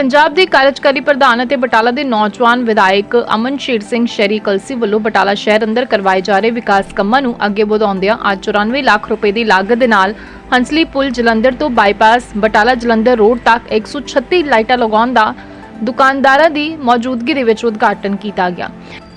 ਪੰਜਾਬ ਦੇ ਕਾਰਜਕਾਰੀ ਪ੍ਰਧਾਨ ਅਤੇ ਬਟਾਲਾ ਦੇ ਨੌਜਵਾਨ ਵਿਧਾਇਕ ਅਮਨਸ਼ੀਰ ਸਿੰਘ ਸ਼ੈਰੀ ਕਲਸੀ ਵੱਲੋਂ ਬਟਾਲਾ ਸ਼ਹਿਰ ਅੰਦਰ ਕਰਵਾਏ ਜਾ ਰਹੇ ਵਿਕਾਸ ਕੰਮਾਂ ਨੂੰ ਅੱਗੇ ਵਧਾਉਂਦਿਆਂ ਅੱਜ 94 ਲੱਖ ਰੁਪਏ ਦੀ ਲਾਗਤ ਦੇ ਨਾਲ ਹੰਸਲੀ ਪੁਲ ਜਲੰਧਰ ਤੋਂ ਬਾਈਪਾਸ ਬਟਾਲਾ ਜਲੰਧਰ ਰੋਡ ਤੱਕ 136 ਲਾਈਟਾਂ ਲਗਾਉਣ ਦਾ ਦੁਕਾਨਦਾਰਾਂ ਦੀ ਮੌਜੂਦਗੀ ਦੇ ਵਿੱਚ ਉਦਘਾਟਨ ਕੀਤਾ ਗਿਆ।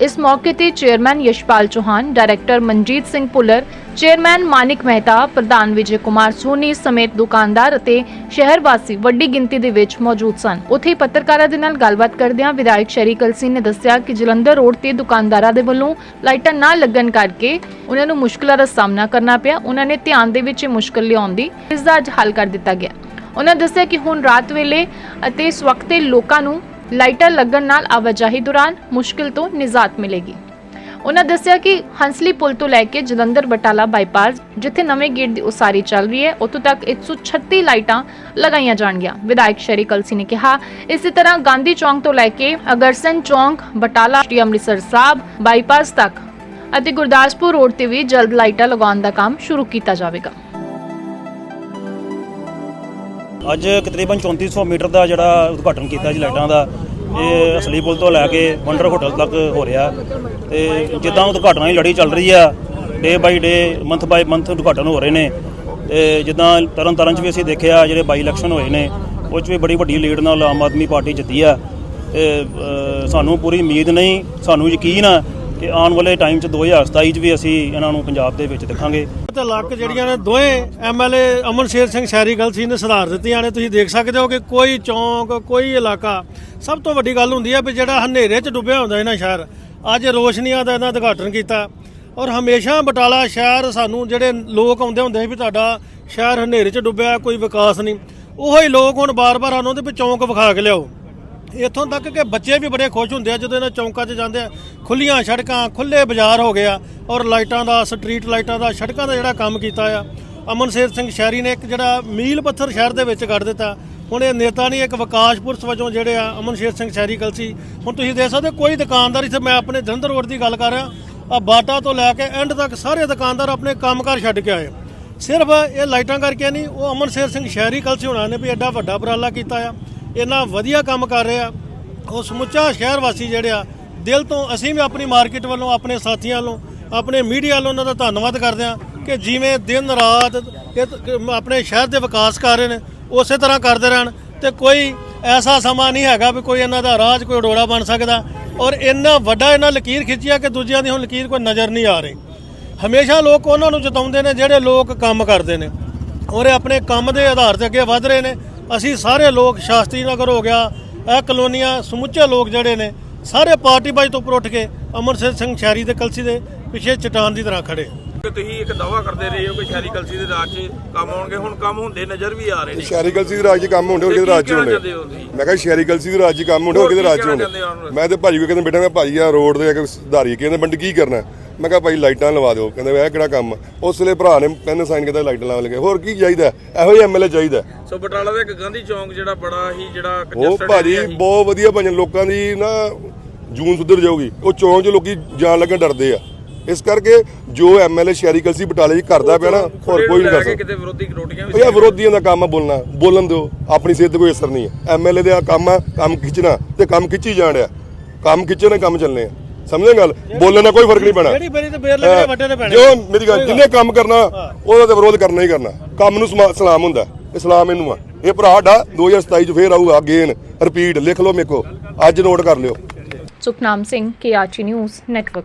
ਇਸ ਮੌਕੇ ਤੇ chairman Yashpal Chauhan, director Manjit Singh Pullar chairman Manik Mehta, ਪ੍ਰਧਾਨ ਵਿਜੇ ਕੁਮਾਰ ਸੋਨੀ ਸਮੇਤ ਦੁਕਾਨਦਾਰ ਅਤੇ ਸ਼ਹਿਰ ਵਾਸੀ ਵੱਡੀ ਗਿਣਤੀ ਦੇ ਵਿੱਚ ਮੌਜੂਦ ਸਨ। ਉੱਥੇ ਪੱਤਰਕਾਰਾਂ ਦੇ ਨਾਲ ਗੱਲਬਾਤ ਕਰਦਿਆਂ ਵਿਧਾਇਕ ਸ਼ਰੀ ਕਲਸੀ ਨੇ ਦੱਸਿਆ ਕਿ ਜਲੰਧਰ ਰੋਡ ਤੇ ਦੁਕਾਨਦਾਰਾਂ ਦੇ ਵੱਲੋਂ ਲਾਈਟਾਂ ਨਾ ਲੱਗਣ ਕਰਕੇ ਉਹਨਾਂ ਨੂੰ ਮੁਸ਼ਕਲਾਂ ਦਾ ਸਾਹਮਣਾ ਕਰਨਾ ਪਿਆ। ਉਹਨਾਂ ਨੇ ਧਿਆਨ ਦੇ ਵਿੱਚ ਇਹ ਮੁਸ਼ਕਲ ਲਿਆਉਣ ਦੀ ਇਸ ਦਾ ਅੱਜ ਹੱਲ ਕਰ ਦਿੱਤਾ ਗਿਆ। ਉਹਨਾਂ ਦੱਸਿਆ ਕਿ ਹੁਣ ਰਾਤ ਵੇਲੇ ਅਤੇ ਇਸ ਵਕਤ ਤੇ ਲੋਕਾਂ ਨੂੰ ਲਾਈਟਾਂ ਲੱਗਣ ਨਾਲ ਆਵਾਜਾਈ ਦੌਰਾਨ ਮੁਸ਼ਕਿਲ ਤੋਂ ਨਿਜਾਤ ਮਿਲੇਗੀ। ਉਹਨਾਂ ਦੱਸਿਆ ਕਿ ਹੰਸਲੀ ਪੁਲ ਤੋਂ ਲੈ ਕੇ ਜਲੰਧਰ ਬਟਾਲਾ ਬਾਈਪਾਸ, ਜਿੱਥੇ ਨਵੇਂ ਗੇਟ ਦੀ ਉਸਾਰੀ ਚੱਲ ਰਹੀ ਹੈ, ਉੱਥੋਂ ਤੱਕ 136 ਲਾਈਟਾਂ ਲਗਾਈਆਂ ਜਾਣਗੀਆਂ। ਵਿਧਾਇਕ ਸ਼ਰੀ ਕਲਸੀ ਨੇ ਕਿਹਾ, ਇਸੇ ਤਰ੍ਹਾਂ ਗਾਂਧੀ ਚੌਂਕ ਤੋਂ ਲੈ ਕੇ ਅਗਰਸਨ ਚੌਂਕ, ਬਟਾਲਾ ਸ਼੍ਰੀ ਅੰਮ੍ਰਿਤਸਰ ਸਾਹਿਬ, ਬਾਈਪਾਸ ਤੱਕ ਅਤੇ ਗੁਰਦਾਸਪੁਰ ਰੋਡ ਤੇ ਵੀ ਜਲਦ ਲਾਈਟਾਂ ਲਗਾਉਣ ਦਾ ਕੰਮ ਸ਼ੁਰੂ ਕੀਤਾ ਜਾਵੇਗਾ। ਅੱਜ ਤਕਰੀਬਨ 3400 ਮੀਟਰ ਦਾ ਜਿਹੜਾ ਉਦਘਾਟਨ ਕੀਤਾ ਜੀ ਲਾਈਟਾਂ ਦਾ, ਇਹ ਅਸਲੀ ਪੁਲ ਤੋਂ ਲੈ ਕੇ ਵੰਡਰ ਹੋਟਲ ਤੱਕ ਹੋ ਰਿਹਾ। ਤੇ ਜਿੱਦਾਂ ਉਦਘਾਟਨਾਂ ਦੀ ਲੜੀ ਚੱਲ ਰਹੀ ਆ ਡੇ ਬਾਈ ਡੇ ਮੰਥ ਬਾਈ ਮੰਥ ਉਦਘਾਟਨ ਹੋ ਰਹੇ ਨੇ। ਤੇ ਜਿੱਦਾਂ ਤਰਨ ਤਾਰਨ ਚ ਵੀ ਅਸੀਂ ਦੇਖਿਆ, ਜਿਹੜੇ ਬਾਈ ਇਲੈਕਸ਼ਨ ਹੋਏ ਨੇ, ਉਹ ਚ ਵੀ ਬੜੀ ਵੱਡੀ ਲੀਡ ਨਾਲ ਆਮ ਆਦਮੀ ਪਾਰਟੀ ਜਿੱਤੀ ਆ। ਤੇ ਸਾਨੂੰ ਪੂਰੀ ਉਮੀਦ ਨਹੀਂ, ਸਾਨੂੰ ਯਕੀਨ ਆ ਕਿ ਆਉਣ ਵਾਲੇ ਟਾਈਮ ਚ 2027 ਚ ਵੀ ਅਸੀਂ ਇਹਨਾਂ ਨੂੰ ਪੰਜਾਬ ਦੇ ਵਿੱਚ ਦੇਖਾਂਗੇ। ਤੇ ਲੱਕ ਜਿਹੜੀਆਂ ਨੇ, ਦੋਵੇਂ ਐਮਐਲਏ ਅਮਨ ਸ਼ੇਰ ਸਿੰਘ ਸ਼ਹਿਰੀ ਗੱਲ ਸੀ ਨੇ ਸੁਧਾਰ ਦਿੱਤੀਆਂ ਨੇ। ਤੁਸੀਂ ਦੇਖ ਸਕਦੇ ਹੋ ਕਿ ਕੋਈ ਚੌਂਕ, ਕੋਈ ਇਲਾਕਾ ਸਭ ਤੋਂ ਵੱਡੀ ਗੱਲ ਹੁੰਦੀ ਹੈ ਵੀ ਜਿਹੜਾ ਹਨੇਰੇ 'ਚ ਡੁੱਬਿਆ ਹੁੰਦਾ ਇਹਨਾਂ ਸ਼ਹਿਰ। ਅੱਜ ਰੋਸ਼ਨੀਆਂ ਦਾ ਇਹਨਾਂ ਦਾ ਉਦਘਾਟਨ ਕੀਤਾ ਔਰ ਹਮੇਸ਼ਾ ਬਟਾਲਾ ਸ਼ਹਿਰ ਸਾਨੂੰ ਜਿਹੜੇ ਲੋਕ ਆਉਂਦੇ ਹੁੰਦੇ ਸੀ ਵੀ ਤੁਹਾਡਾ ਸ਼ਹਿਰ ਹਨੇਰੇ 'ਚ ਡੁੱਬਿਆ, ਕੋਈ ਵਿਕਾਸ ਨਹੀਂ। ਉਹੋ ਹੀ ਲੋਕ ਹੁਣ ਬਾਰ-ਬਾਰ ਆਉਂਦੇ ਵੀ ਚੌਂਕ ਵਿਖਾ ਕੇ ਲਿਆਓ। ਇੱਥੋਂ ਤੱਕ ਕਿ ਬੱਚੇ ਵੀ ਬੜੇ ਖੁਸ਼ ਹੁੰਦੇ ਆ ਜਦੋਂ ਇਹਨਾਂ ਚੌਂਕਾਂ 'ਚ ਜਾਂਦੇ ਆ। ਖੁੱਲੀਆਂ ਸੜਕਾਂ ਖੁੱਲੇ ਬਾਜ਼ਾਰ ਹੋ ਗਿਆ ਔਰ ਲਾਈਟਾਂ ਦਾ, ਸਟਰੀਟ ਲਾਈਟਾਂ ਦਾ, ਸੜਕਾਂ ਦਾ ਜਿਹੜਾ ਕੰਮ ਕੀਤਾ ਆ। ਅਮਨ ਸ਼ੇਰ ਸਿੰਘ ਸ਼ਹਿਰੀ ਨੇ ਇੱਕ ਜਿਹੜਾ ਮੀਲ ਪੱਥਰ ਸ਼ਹਿਰ ਦੇ ਵਿੱਚ ਕੱਢ ਦਿੱਤਾ। ਹੁਣ ਇਹ ਨੇਤਾ ਨਹੀਂ, ਇੱਕ ਵਿਕਾਸ ਪੁਰਸ਼ ਵਜੋਂ ਜਿਹੜੇ ਆ ਅਮਨ ਸ਼ੇਰ ਸਿੰਘ ਸ਼ਹਿਰੀ ਕਲਸੀ ਹੁਣ ਤੁਸੀਂ ਦੇਖ ਸਕਦੇ ਕੋਈ ਦੁਕਾਨਦਾਰ ਇੱਥੇ, ਮੈਂ ਆਪਣੇ ਜਲੰਧਰ ਰੋਡ ਦੀ ਗੱਲ ਕਰ ਰਿਹਾ। ਆ ਬਾਟਾ ਤੋਂ ਲੈ ਕੇ ਐਂਡ ਤੱਕ ਸਾਰੇ ਦੁਕਾਨਦਾਰ ਆਪਣੇ ਕੰਮਕਾਰ ਛੱਡ ਕੇ ਆਏ ਸਿਰਫ ਇਹ ਲਾਈਟਾਂ ਕਰਕੇ ਨਹੀਂ, ਉਹ ਅਮਨ ਸ਼ੇਰ ਸਿੰਘ ਸ਼ਹਿਰੀ ਕਲਸੀ ਹੋਣਾ ਨੇ ਵੀ ਐਡਾ ਵੱਡਾ ਉਪਰਾਲਾ ਕੀਤਾ ਆ। ਇੰਨਾ ਵਧੀਆ ਕੰਮ ਕਰ ਰਿਹਾ ਉਹ ਸਮੁੱਚਾ ਸ਼ਹਿਰ ਵਾਸੀ ਜਿਹੜੇ ਆ, ਦਿਲ ਤੋਂ ਅਸੀਂ ਵੀ ਆਪਣੀ ਮਾਰਕੀਟ ਵੱਲੋਂ, ਆਪਣੇ ਸਾਥੀਆਂ ਵੱਲੋਂ, ਆਪਣੇ ਮੀਡੀਆ ਵੱਲੋਂ ਉਹਨਾਂ ਦਾ ਧੰਨਵਾਦ ਕਰਦੇ ਆ। ਕਿ ਜਿਵੇਂ ਦਿਨ ਰਾਤ ਇਹ ਆਪਣੇ ਸ਼ਹਿਰ ਦੇ ਵਿਕਾਸ ਕਰ ਰਹੇ ਨੇ, ਉਸੇ ਤਰ੍ਹਾਂ ਕਰਦੇ ਰਹਿਣ ਤੇ ਕੋਈ ਐਸਾ ਸਮਾਂ ਨਹੀਂ ਹੈਗਾ ਵੀ ਕੋਈ ਇਹਨਾਂ ਦਾ ਰਾਜ, ਕੋਈ ਅਡੋੜਾ ਬਣ ਸਕਦਾ। ਔਰ ਇੰਨਾ ਵੱਡਾ ਇਹਨਾਂ ਲਕੀਰ ਖਿੱਚਿਆ ਕਿ ਦੂਜਿਆਂ ਦੀ ਹੁਣ ਲਕੀਰ ਕੋਈ ਨਜ਼ਰ ਨਹੀਂ ਆ ਰਹੀ। ਹਮੇਸ਼ਾ ਲੋਕ ਉਹਨਾਂ ਨੂੰ ਜਤਾਉਂਦੇ ਨੇ ਜਿਹੜੇ ਲੋਕ ਕੰਮ ਕਰਦੇ ਨੇ। ਔਰ ਇਹ ਆਪਣੇ ਕੰਮ ਦੇ ਆਧਾਰ ਤੇ ਅੱਗੇ ਵਧ ਰਹੇ ਨੇ। ਅਸੀਂ ਸਾਰੇ ਲੋਕ ਸ਼ਾਸਤਰੀ ਨਗਰ ਹੋ ਗਿਆ, ਇਹ ਕਲੋਨੀਆਂ, ਸਮੁੱਚੇ ਲੋਕ ਜਿਹੜੇ ਨੇ, ਸਾਰੇ ਪਾਰਟੀ ਬਾਜ ਤੋਂ ਉੱਪਰ ਉੱਠ ਕੇ ਅਮਰਸਰ ਸਿੰਘ ਸ਼ਹਿਰੀ ਦੇ ਕਲਸੀ ਦੇ ਪਿੱਛੇ ਚਟਾਨ ਦੀ ਤਰ੍ਹਾਂ ਖੜੇ ਤੁਸੀਂ ਇੱਕ ਦਾਵਾ ਕਰਦੇ ਰਹੇ ਹੋ ਕਿ ਸ਼ਹਿਰੀ ਕਲਸੀ ਦੇ ਰਾਜ 'ਚ ਕੰਮ ਆਉਣਗੇ ਹੁਣ ਕੰਮ ਹੁੰਦੇ ਨਜ਼ਰ ਵੀ ਆ ਰਹੇ ਨੇ। ਸ਼ਹਿਰੀ ਕਲਸੀ ਦੇ ਰਾਜ 'ਚ ਕੰਮ ਹੁੰਦੇ ਹੋਰ ਕਿਹਦੇ ਰਾਜ 'ਚ ਹੁੰਦੇ? ਮੈਂ ਕਿਹਾ ਸ਼ਹਿਰੀ ਕਲਸੀ ਦੇ ਰਾਜ 'ਚ ਕੰਮ ਹੁੰਦੇ ਹੋਰ ਹੋਰ ਕਿਹਦੇ ਕੀ ਰਾਜ 'ਚ ਹੁੰਦੇ? ਮੈਂ ਤੇ ਭਾਜੀ ਕੋ ਕਹਿੰਦੇ ਬੇਟਾ ਮੈਂ ਭਾਜੀ ਆ ਰੋਡ ਦੇ ਇੱਕ ਸੁਧਾਰੀ ਕਹਿੰਦੇ ਬੰਡ ਕੀ ਕਰਨਾ? ਮੈਂ ਕਿਹਾ ਭਾਈ ਲਾਈਟਾਂ ਲਵਾ ਦਿਓ ਕਹਿੰਦੇ ਇਹ ਕਿਹੜਾ ਕੰਮ? ਉਸ ਵੇਲੇ ਭਰਾ ਨੇ ਪੈਨ ਸਾਈਨ ਕੀਤਾ ਲਾਈਟਾਂ ਲਾਉਣ ਲੱਗੇ। ਹੋਰ ਕੀ ਚਾਹੀਦਾ? ਇਹੋ ਹੀ ਐਮਐਲਏ ਚਾਹੀਦਾ। ਸੋ ਬਟਾਲਾ ਦਾ ਇੱਕ ਗਾਂਧੀ ਚੌਂਕ ਜਿਹੜਾ ਬੜਾ ਹੀ ਜਿਹੜਾ ਉਹ ਭਾਜੀ। ਬਹੁਤ ਵਧੀਆ ਭਜਨ ਲੋਕਾਂ ਦੀ ਨਾ ਜੂਨ ਸੁਧਰ ਜਾਊਗੀ। ਉਹ ਚੌਂਕ 'ਚ ਲੋਕੀ ਜਾਣ ਲੱਗਣ ਡਰਦੇ ਆ। ਇਸ ਕਰਕੇ ਜੋ ਐਮਐਲਏ ਸ਼ਹਿਰੀ ਕਲਸੀ ਬਟਾਲੇ 'ਚ ਕਰਦਾ ਪਿਆ ਨਾ ਹੋਰ ਕੋਈ ਨਹੀਂ ਕਰ ਸਕਦਾ। ਕਿਤੇ ਵਿਰੋਧੀ ਰੋਟੀਆਂ ਉਹ ਯਾਰ ਵਿਰੋਧੀਆਂ ਦਾ ਕੰਮ ਆ ਬੋਲਣਾ ਬੋਲਣ ਦਿਓ ਆਪਣੀ ਸਿਹਤ ਤੇ ਕੋਈ ਅਸਰ ਨਹੀਂ ਹੈ। ਐਮਐਲਏ ਦਾ ਕੰਮ ਆ ਕੰਮ ਖਿੱਚਣਾ ਤੇ ਕੰਮ ਖਿੱਚੀ ਜਾਣ ਡਿਆ। ਕੰਮ ਖਿੱਚਣੇ ਕੰਮ ਚੱਲਣੇ ਆ। ਸਮਝੇ ਗੱਲ? ਬੋਲਣ ਦਾ ਕੋਈ ਫ਼ਰਕ ਨਹੀਂ ਪੈਣਾ। ਜਿਹੜੀ ਬੇਰੀ ਤੇ ਬੇਰ ਲੱਗਣੇ ਵੱਡੇ ਨੇ ਪੈਣੇ। ਜੋ ਮੇਰੀ ਗੱਲ ਜਿੰਨੇ ਕੰਮ ਕਰਨਾ ਉਹਦਾ ਤੇ ਵਿਰੋਧ ਕਰਨਾ ਹੀ ਕਰਨਾ। ਕੰਮ ਨੂੰ ਸਲਾਮ ਹੁੰਦਾ ਇਸਲਾਮ ਇਹਨੂੰ ਆ। ਇਹ ਭਰਾ ਸਾਡਾ 2027 ਚ ਫੇਰ ਆਊਗਾ ਅਗੇਨ ਰਿਪੀਟ ਲਿਖ ਲਓ ਮੇਕੋ ਅੱਜ ਨੋਟ ਕਰ ਲਿਓ। Sukhnam Singh KRT news network